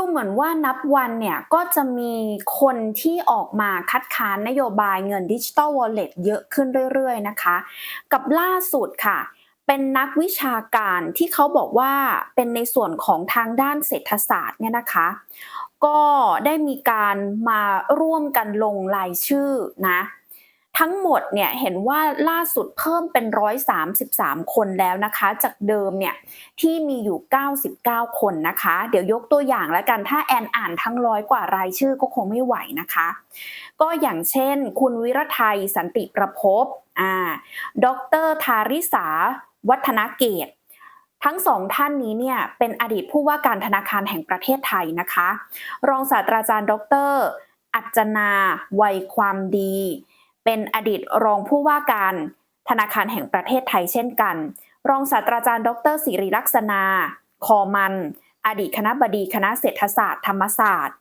ดูเหมือนว่านับวันเนี่ยก็จะมีคนที่ออกมาคัดค้านนโยบายเงินดิจิ t a ลวอลเล็ตเยอะขึ้นเรื่อยๆนะคะ กับล่าสุดค่ะ เป็นนักวิชาการที่เขาบอกว่าเป็นในส่วนของทางด้านเศรษฐศาสตร์เนี่ยนะคะ ก็ได้มีการมาร่วมกันลงรายชื่อนะ ทั้งหมดเนี่ยเห็นว่าล่าสุดเพิ่มเป็น 133 คนแล้วนะคะ จากเดิมเนี่ยที่มีอยู่ 99 คนนะคะ เดี๋ยวยกตัวอย่างแล้วกันถ้าแอนอ่านทั้งร้อยกว่ารายชื่อก็คงไม่ไหวนะคะ ก็อย่างเช่น คุณวิรไทยสันติประพบอ่าดรทาริสาวัฒนเกตทั้งสองท่านนี้เนี่ยเป็นอดีตผู้ว่าการธนาคารแห่งประเทศไทยนะคะ รองศาสตราจารย์ ดร อัจจนา วัยความดี เป็นอดีตรองผู้ว่าการธนาคารแห่งประเทศไทยเช่นกัน รองศาสตราจารย์ ดรศิริลักษณา คอมัน อดีตคณะบดีคณะเศรษฐศาสตร์ธรรมศาสตร์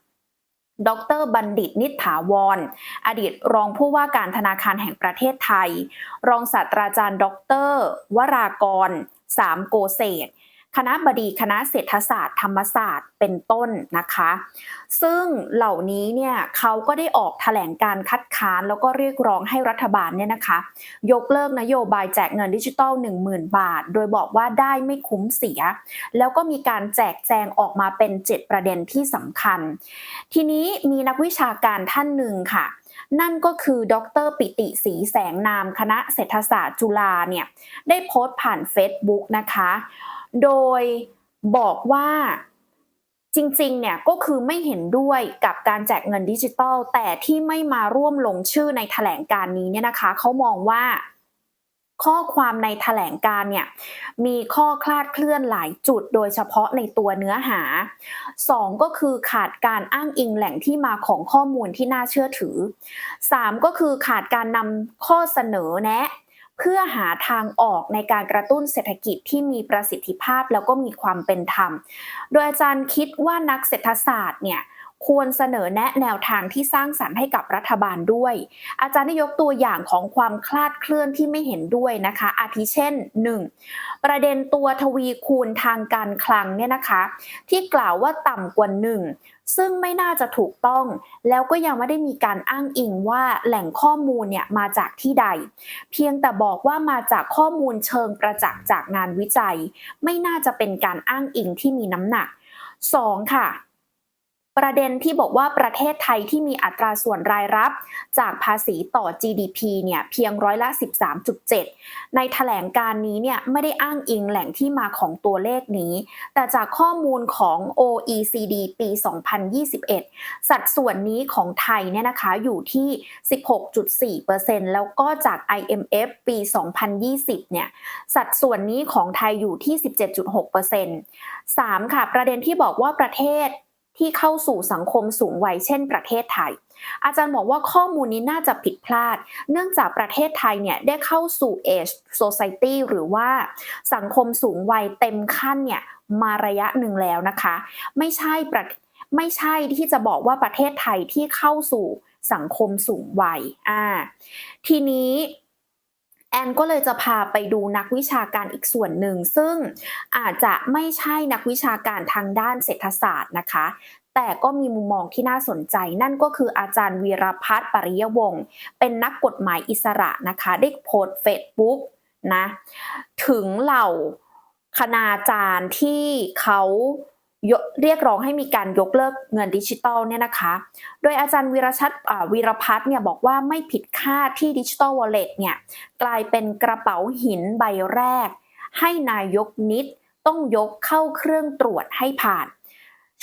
ดรบัณฑิตนิษฐาวร อดีตรองผู้ว่าการธนาคารแห่งประเทศไทย รองศาสตราจารย์ ดร วรากร สามโกเศษ คณะบดีคณะเศรษฐศาสตร์ธรรมศาสตร์เป็นต้นนะคะ ซึ่งเหล่านี้เนี่ยเขาก็ได้ออกแถลงการคัดค้านแล้วก็เรียกร้องให้รัฐบาลเนี่ยนะคะ ยกเลิกนโยบายแจกเงินดิจิทัล10,000 บาท โดยบอกว่าได้ไม่คุ้มเสีย แล้วก็มีการแจกแจงออกมาเป็น 7 ประเด็นที่สำคัญ ทีนี้มีนักวิชาการท่านหนึ่งค่ะนั่นก็คือดรปิติศรีแสงนามคณะเศรษฐศาสตร์จุฬาเนี่ย ได้โพสต์ผ่าน Facebook นะคะ โดยบอกว่าจริงๆ เนี่ยก็คือไม่เห็นด้วยกับการแจกเงินดิจิตอลแต่ที่ไม่มาร่วมลงชื่อในแถลงการนี้เนี่ยนะคะเขามองว่า ข้อความในแถลงการเนี่ยมีข้อคลาดเคลื่อนหลายจุดโดยเฉพาะในตัวเนื้อหา 2 ก็คือขาดการอ้างอิงแหล่งที่มาของข้อมูลที่น่าเชื่อถือ 3 ก็คือขาดการนำข้อเสนอแนะ เพื่อหาทางออกในการกระตุ้นเศรษฐกิจที่มีประสิทธิภาพแล้วก็มีความเป็นธรรม โดยอาจารย์คิดว่านักเศรษฐศาสตร์เนี่ย ควรเสนอแนะแนวทางที่สร้างสรรค์ให้กับรัฐบาลด้วย อาจารย์ได้ยกตัวอย่างของความคลาดเคลื่อนที่ไม่เห็นด้วยนะคะ อาทิเช่น 1. ประเด็นตัวทวีคูณทางการคลังเนี่ยนะคะ ที่กล่าวว่าต่ำกว่า1ซึ่งไม่น่าจะถูกต้อง แล้วก็ยังไม่ได้มีการอ้างอิงว่าแหล่งข้อมูลเนี่ยมาจากที่ใด เพียงแต่บอกว่ามาจากข้อมูลเชิงประจักษ์จากงานวิจัย ไม่น่าจะเป็นการอ้างอิงที่มีน้ำหนัก 2. ค่ะ ประเด็นที่บอกว่าประเทศไทยที่มีอัตราส่วนรายรับ จากภาษีต่อ GDP เนี่ยเพียงร้อยละ 13.7 ในแถลงการนี้เนี่ยไม่ได้อ้างอิงแหล่งที่มาของตัวเลขนี้ แต่จากข้อมูลของ OECD ปี 2021 สัดส่วนนี้ของไทยเนี่ยนะคะอยู่ที่ 16.4%แล้วก็จาก IMF ปี 2020 เนี่ยสัดส่วนนี้ของไทยอยู่ที่ 17.6% 3. ค่ะ ประเด็นที่บอกว่าประเทศ ที่เข้าสู่สังคมสูงวัยเช่นประเทศไทย อาจารย์บอกว่าข้อมูลนี้น่าจะผิดพลาด เนื่องจากประเทศไทยเนี่ยได้เข้าสู่ age society หรือว่าสังคมสูงวัยเต็มขั้นเนี่ยมาระยะหนึ่งแล้วนะคะ ไม่ใช่ประไม่ใช่ที่จะบอกว่าประเทศไทยที่เข้าสู่สังคมสูงวัยอ่าทีนี้ แอนก็เลยจะพาไปดูนักวิชาการอีกส่วนหนึ่ง ซึ่งอาจจะไม่ใช่นักวิชาการทางด้านเศรษฐศาสตร์นะคะ แต่ก็มีมุมมองที่น่าสนใจ นั่นก็คืออาจารย์วีรพัฒน์ปริยวงศ์เป็นนักกฎหมายอิสระนะคะได้โพสต์เฟซบุ๊กนะถึงเหล่าคณาจารย์ที่เขา เรียกร้องให้มีการยกเลิกเงินดิจิตอลเนี่ยนะคะ โดยอาจารย์วีรชัดวีรพัฒน์เนี่ยบอกว่าไม่ผิดคาดที่ดิจิตอลวอลเล็ตเนี่ยกลายเป็นกระเป๋าหินใบแรก ให้นายกนิดต้องยกเข้าเครื่องตรวจให้ผ่าน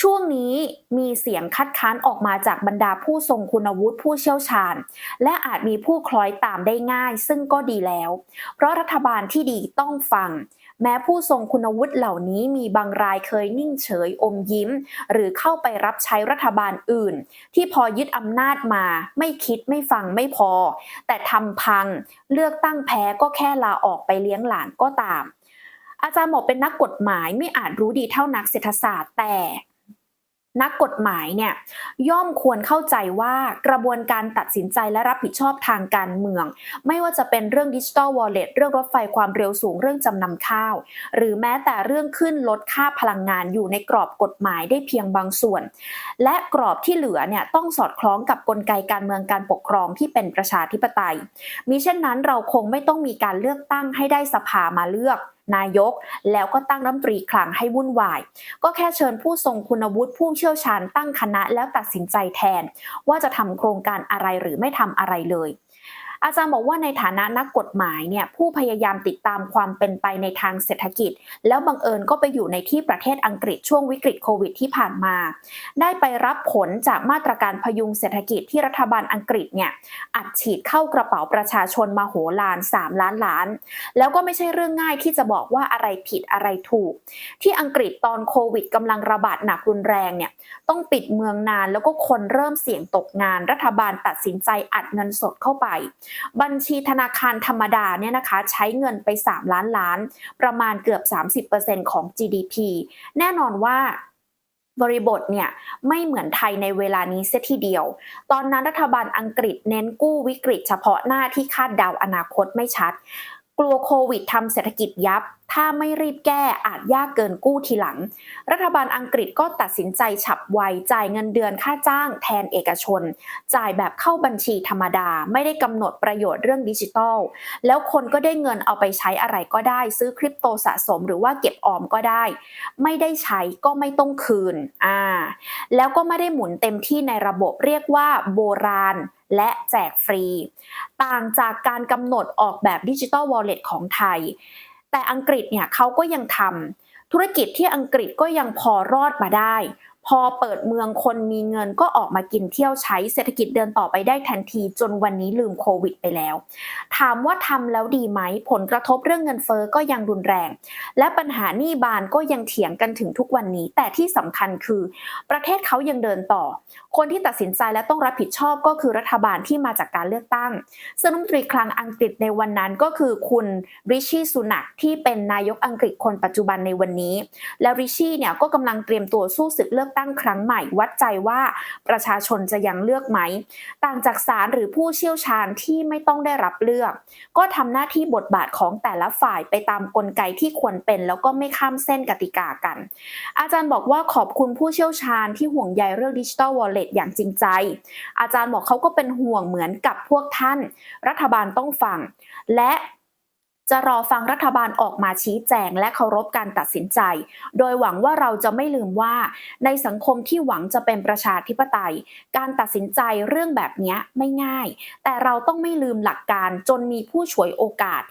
ช่วงนี้มีเสียงคัดค้านออกมาจากบรรดาผู้ทรงคุณวุฒิผู้เชี่ยวชาญ และอาจมีผู้คล้อยตามได้ง่าย ซึ่งก็ดีแล้ว เพราะรัฐบาลที่ดีต้องฟัง แม้ผู้ทรงคุณวุฒิเหล่านี้มีบางรายเคยนิ่งเฉยอมยิ้ม หรือเข้าไปรับใช้รัฐบาลอื่น ที่พอยึดอำนาจมา ไม่คิดไม่ฟังไม่พอ แต่ทำพัง เลือกตั้งแพ้ก็แค่ลาออกไปเลี้ยงหลานก็ตาม อาจารย์หมอเป็นนักกฎหมายไม่อาจรู้ดีเท่านักเศรษฐศาสตร์แต่ นักกฎหมายเนี่ยย่อมควรเข้าใจว่ากระบวนการตัดสินใจและรับผิดชอบทางการเมือง ไม่ว่าจะเป็นเรื่องดิจิ t a ลวอลเล็ตเรื่องรถไฟความเร็วสูงเรื่องจำนำข้าว หรือแม้แต่เรื่องขึ้นลดค่าพลังงานอยู่ในกรอบกฎหมายได้เพียงบางส่วน และกรอบที่เหลือเนี่ยต้องสอดคล้องกับกลไกการเมืองการปกครองที่เป็นประชาธิปไตยมิเช่นนั้นเราคงไม่ต้องมีการเลือกตั้งให้ได้สภามาเลือก นายก แล้วก็ตั้งรัฐมนตรีคลังให้วุ่นวาย ก็แค่เชิญผู้ทรงคุณวุฒิผู้เชี่ยวชาญตั้งคณะแล้วตัดสินใจแทน ว่าจะทำโครงการอะไรหรือไม่ทำอะไรเลย อาจารย์บอกว่าในฐานะนักกฎหมายเนี่ยผู้พยายามติดตามความเป็นไปในทางเศรษฐกิจ แล้วบังเอิญก็ไปอยู่ในที่ประเทศอังกฤษช่วงวิกฤตโควิดที่ผ่านมา ได้ไปรับผลจากมาตรการพยุงเศรษฐกิจที่รัฐบาลอังกฤษเนี่ยอัดฉีดเข้ากระเป๋าประชาชนมาโหฬาร3ล้านล้าน แล้วก็ไม่ใช่เรื่องง่ายที่จะบอกว่าอะไรผิดอะไรถูก ที่อังกฤษตอนโควิดกำลังระบาดหนักรุนแรงเนี่ยต้องปิดเมืองนานแล้วก็คนเริ่มเสี่ยงตกงาน รัฐบาลตัดสินใจอัดเงินสดเข้าไปบัญชีธนาคารธรรมดาเนี่ยนะคะใช้เงินไป 3 ล้านล้าน ประมาณเกือบ 30%ของ GDP แน่นอนว่าบริบทเนี่ยไม่เหมือนไทยในเวลานี้เสียทีเดียว ตอนนั้นรัฐบาลอังกฤษเน้นกู้วิกฤตเฉพาะหน้าที่คาดเดาอนาคตไม่ชัด กลัวโควิดทำเศรษฐกิจยับถ้าไม่รีบแก้อาจยากเกินกู้ทีหลัง รัฐบาลอังกฤษก็ตัดสินใจฉับไวจ่ายเงินเดือนค่าจ้างแทนเอกชน จ่ายแบบเข้าบัญชีธรรมดา ไม่ได้กำหนดประโยชน์เรื่องดิจิทัล แล้วคนก็ได้เงินเอาไปใช้อะไรก็ได้ ซื้อคริปโตสะสมหรือว่าเก็บออมก็ได้ ไม่ได้ใช้ก็ไม่ต้องคืนอ่าแล้วก็ไม่ได้หมุนเต็มที่ในระบบเรียกว่าโบราณและแจกฟรี ต่างจากการกำหนดออกแบบดิจิทัลวอลเล็ตของไทย แต่อังกฤษเนี่ยเขาก็ยังทำธุรกิจที่อังกฤษก็ยังพอรอดมาได้ พอเปิดเมืองคนมีเงินก็ออกมากินเที่ยวใช้เศรษฐกิจเดินต่อไปได้ทันทีจนวันนี้ลืมโควิดไปแล้ว ถามว่าทำแล้วดีไหม ผลกระทบเรื่องเงินเฟอ้อก็ยังรุนแรง และปัญหาหนี้บานก็ยังเถียงกันถึงทุกวันนี้ แต่ที่สำคัญคือ ประเทศเขายังเดินต่อ คนที่ตัดสินใจและต้องรับผิดชอบก็คือรัฐบาลที่มาจากการเลือกตั้งซึ่งรัฐมนตรีคลังอังกฤษในวันนั้นก็คือคุณริชี่สุนักที่เป็นนายกอังกฤษคนปัจจุบันในวันนี้ และริชี่เนี่ยก็กำลังเตรียมตัวสู้ศึกเลือกตั้งครั้งใหม่วัดใจว่าประชาชนจะยังเลือกไหม ต่างจากศาลหรือผู้เชี่ยวชาญที่ไม่ต้องได้รับเลือก ก็ทำหน้าที่บทบาทของแต่ละฝ่ายไปตามกลไกที่ควรเป็น แล้วก็ไม่ข้ามเส้นกติกากัน อาจารย์บอกว่าขอบคุณผู้เชี่ยวชาญที่ห่วงใยเรื่องดิจิทัลวอลเล็ตอย่างจริงใจ อาจารย์บอกเขาก็เป็นห่วงเหมือนกับพวกท่าน รัฐบาลต้องฟัง และ จะรอฟังรัฐบาลออกมาชี้แจงและเคารพการตัดสินใจ โดยหวังว่าเราจะไม่ลืมว่า ในสังคมที่หวังจะเป็นประชาธิปไตย การตัดสินใจเรื่องแบบนี้ไม่ง่าย แต่เราต้องไม่ลืมหลักการจนมีผู้ฉวยโอกาส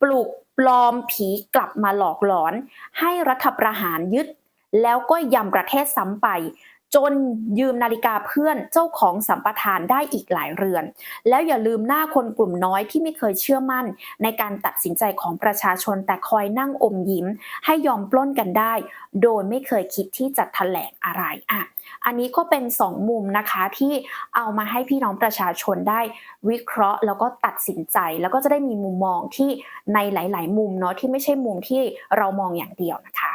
ปลุกปลอมผีกลับมาหลอกหลอน ให้รัฐประหารยึดแล้วก็ยำประเทศซ้ำไป จนยืมนาฬิกาเพื่อนเจ้าของสัมปทานได้อีกหลายเรือน แล้วอย่าลืมหน้าคนกลุ่มน้อยที่ไม่เคยเชื่อมั่น ในการตัดสินใจของประชาชนแต่คอยนั่งอมยิ้ม ให้ยอมปล้นกันได้ โดยไม่เคยคิดที่จะแถลงอะไรอะอันนี้ก็เป็น2มุมนะคะที่เอามาให้พี่น้องประชาชนได้วิเคราะห์ แล้วก็ตัดสินใจ แล้วก็จะได้มีมุมมองที่ในหลาย ๆ มุมเนาะที่ไม่ใช่มุมที่เรามองอย่างเดียวนะคะ